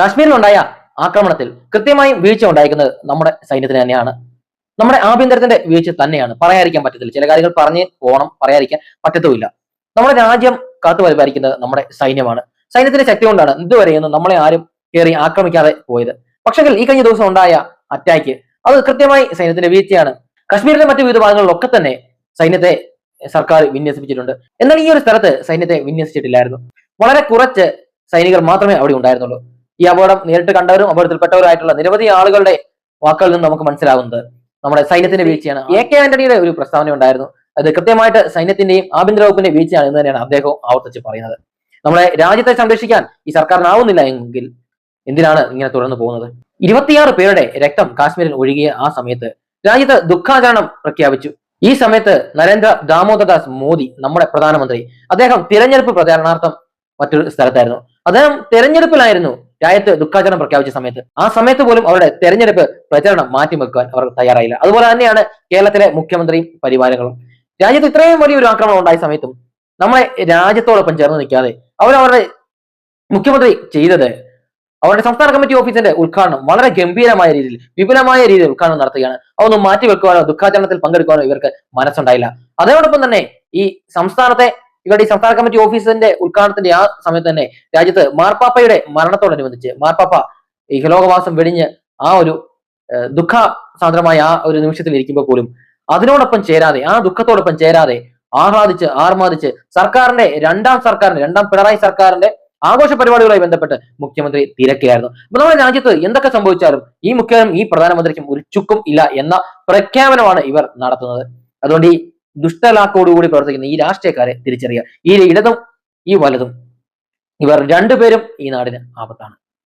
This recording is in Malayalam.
കാശ്മീരിലുണ്ടായ ആക്രമണത്തിൽ കൃത്യമായും വീഴ്ച ഉണ്ടായിരിക്കുന്നത് നമ്മുടെ സൈന്യത്തിന് തന്നെയാണ്. നമ്മുടെ ആഭ്യന്തരത്തിന്റെ വീഴ്ച തന്നെയാണ്. പറയാതിരിക്കാൻ പറ്റത്തില്ല. ചില കാര്യങ്ങൾ പറഞ്ഞ് പോകണം. പറയാതിരിക്കാൻ പറ്റത്തുമില്ല. നമ്മുടെ രാജ്യം കാത്തുപരിപാലിക്കുന്നത് നമ്മുടെ സൈന്യമാണ്. സൈന്യത്തിന്റെ ശക്തി കൊണ്ടാണ് ഇതുവരെയൊന്നും നമ്മളെ ആരും കയറി ആക്രമിക്കാതെ പോയത്. പക്ഷെങ്കിൽ ഈ കഴിഞ്ഞ ദിവസം ഉണ്ടായ അറ്റാക്ക് അത് കൃത്യമായി സൈന്യത്തിന്റെ വീഴ്ചയാണ്. കശ്മീരിലെ മറ്റു വിവിധ ഭാഗങ്ങളിലൊക്കെ തന്നെ സൈന്യത്തെ സർക്കാർ വിന്യസിപ്പിച്ചിട്ടുണ്ട്. എന്നാൽ ഈ ഒരു സ്ഥലത്ത് സൈന്യത്തെ വിന്യസിച്ചിട്ടില്ലായിരുന്നു. വളരെ കുറച്ച് സൈനികർ മാത്രമേ അവിടെ ഉണ്ടായിരുന്നുള്ളൂ. ഈ അപകടം നേരിട്ട് കണ്ടവരും അപകടത്തിൽപ്പെട്ടവരായിട്ടുള്ള നിരവധി ആളുകളുടെ വാക്കുകളിൽ നിന്ന് നമുക്ക് മനസ്സിലാകുന്നത് നമ്മുടെ സൈന്യത്തിന്റെ വീഴ്ചയാണ്. എ കെ ആന്റണിയുടെ ഒരു പ്രസ്താവന ഉണ്ടായിരുന്നു. അത് കൃത്യമായിട്ട് സൈന്യത്തിന്റെയും ആഭ്യന്തര വകുപ്പിന്റെ വീഴ്ചയാണ് എന്ന് തന്നെയാണ് അദ്ദേഹം ആവർത്തിച്ച് പറയുന്നത്. നമ്മുടെ രാജ്യത്തെ സംരക്ഷിക്കാൻ ഈ സർക്കാരിനാവുന്നില്ല എങ്കിൽ എന്തിനാണ് ഇങ്ങനെ തുടർന്ന് പോകുന്നത്? ഇരുപത്തിയാറ് പേരുടെ രക്തം കാശ്മീരിൽ ഒഴുകിയ ആ സമയത്ത് രാജ്യത്ത് ദുഃഖാചരണം പ്രഖ്യാപിച്ചു. ഈ സമയത്ത് നരേന്ദ്ര ദാമോദർദാസ് മോദി നമ്മുടെ പ്രധാനമന്ത്രി അദ്ദേഹം തിരഞ്ഞെടുപ്പ് പ്രചാരണാർത്ഥം മറ്റൊരു സ്ഥലത്തായിരുന്നു. അദ്ദേഹം തെരഞ്ഞെടുപ്പിലായിരുന്നു രാജ്യത്ത് ദുഃഖാചരണം പ്രഖ്യാപിച്ച സമയത്ത് ആ സമയത്ത് പോലും അവരുടെ തെരഞ്ഞെടുപ്പ് പ്രചരണം മാറ്റിവെക്കുവാൻ അവർ തയ്യാറായില്ല. അതുപോലെ തന്നെയാണ് കേരളത്തിലെ മുഖ്യമന്ത്രിയും പരിവാരങ്ങളും രാജ്യത്ത് ഇത്രയും വലിയൊരു ആക്രമണം ഉണ്ടായ സമയത്തും നമ്മളെ രാജ്യത്തോടൊപ്പം ചേർന്ന് നിൽക്കാതെ അവരവരുടെ മുഖ്യമന്ത്രി ചെയ്തത് അവരുടെ സംസ്ഥാന കമ്മിറ്റി ഓഫീസിന്റെ ഉദ്ഘാടനം വളരെ ഗംഭീരമായ രീതിയിൽ വിപുലമായ രീതിയിൽ ഉദ്ഘാടനം നടത്തുകയാണ്. അതൊന്നും മാറ്റിവെക്കുവാനോ ദുഃഖാചരണത്തിൽ പങ്കെടുക്കുവാനോ ഇവർക്ക് മനസ്സുണ്ടായില്ല. അതോടൊപ്പം തന്നെ ഈ സംസ്ഥാനത്തെ ഇവരുടെ ഈ സംസ്ഥാന കമ്മിറ്റി ഓഫീസിന്റെ ഉദ്ഘാടനത്തിന്റെ ആ സമയത്ത് തന്നെ രാജ്യത്ത് മാർപ്പാപ്പയുടെ മരണത്തോടനുബന്ധിച്ച് മാർപ്പാപ്പ ഈ വെടിഞ്ഞ് ആ ഒരു ദുഃഖ സാന്ദ്രമായ ആ ഒരു നിമിഷത്തിൽ ഇരിക്കുമ്പോൾ പോലും അതിനോടൊപ്പം ചേരാതെ ആ ദുഃഖത്തോടൊപ്പം ചേരാതെ ആഹ്ലാദിച്ച് ആർമാദിച്ച് സർക്കാരിന്റെ രണ്ടാം സർക്കാരിന്റെ രണ്ടാം പിണറായി സർക്കാരിന്റെ ആഘോഷ പരിപാടികളുമായി ബന്ധപ്പെട്ട് മുഖ്യമന്ത്രി തിരക്കിലായിരുന്നു. അപ്പൊ നമ്മുടെ രാജ്യത്ത് എന്തൊക്കെ സംഭവിച്ചാലും ഈ മുഖ്യമന്ത്രി ഈ പ്രധാനമന്ത്രിക്കും ഒരു ചുക്കും ഇല്ല എന്ന പ്രഖ്യാപനമാണ് ഇവർ നടത്തുന്നത്. അതുകൊണ്ട് ഈ ദുഷ്ടലാക്കോടുകൂടി പ്രവർത്തിക്കുന്ന ഈ രാഷ്ട്രീയക്കാരെ തിരിച്ചറിയുക. ഈ ഇടതും ഈ വലതും. ഇവർ രണ്ടുപേരും ഈ നാടിന് ആപത്താണ്.